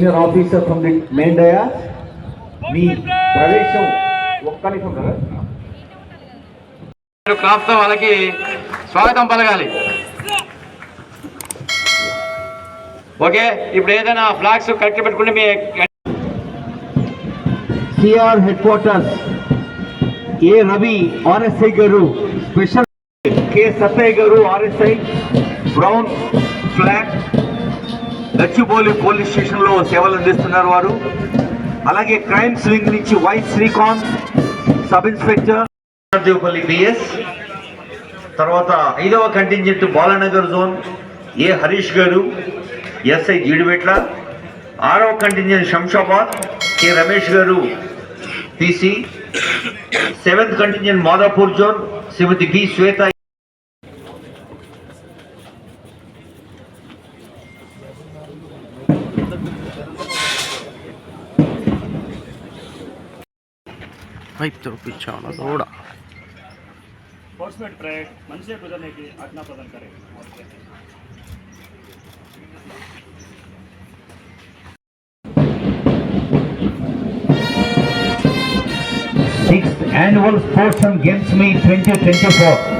Senior officer from the main డయా మీ ప్రవేశం ఒక్క నిమిషం కదా? వాళ్ళకి స్వాగతం పలకాలి. ఓకే ఇప్పుడు ఏదైనా ఫ్లాగ్స్ కరెక్ట్ పెట్టుకుంటే మీ CR headquarters A Ravi RSI గారు స్పెషల్. కె సత్తయ్య గారు RSI brown flag Gachibowli police స్టేషన్లో సేవలు అందిస్తున్నారు వారు. అలాగే క్రైమ్ స్వింగ్ నుంచి Y Srikanth sub inspector Devapalli BS తర్వాత ఐదవ contingent Balanagar zone A Harish గారు ఎస్ఐ జీడిమెట్ల ఆరవ కంటింజెంట్ శంషాబాద్ కె రమేష్ గారు PC seventh contingent Madhapur zone Shrimati B Shweta వైపు తెప్పించాను దూడ स्पोर्ट्समेन ट्रैक मन से गुजरने की आज्ञा प्रदान करें Sixth annual sports and games meet 2024.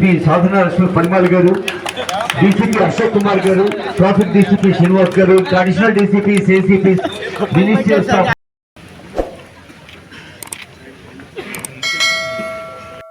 P Sadhana Lakshmi Parimal గారు డీసీపీ అశోక్ కుమార్ గారు ట్రాఫిక్ డీసీపీ శ్రీనివాస్ గారు అడిషనల్ డీసీపీ సిసిపి మినిస్టర్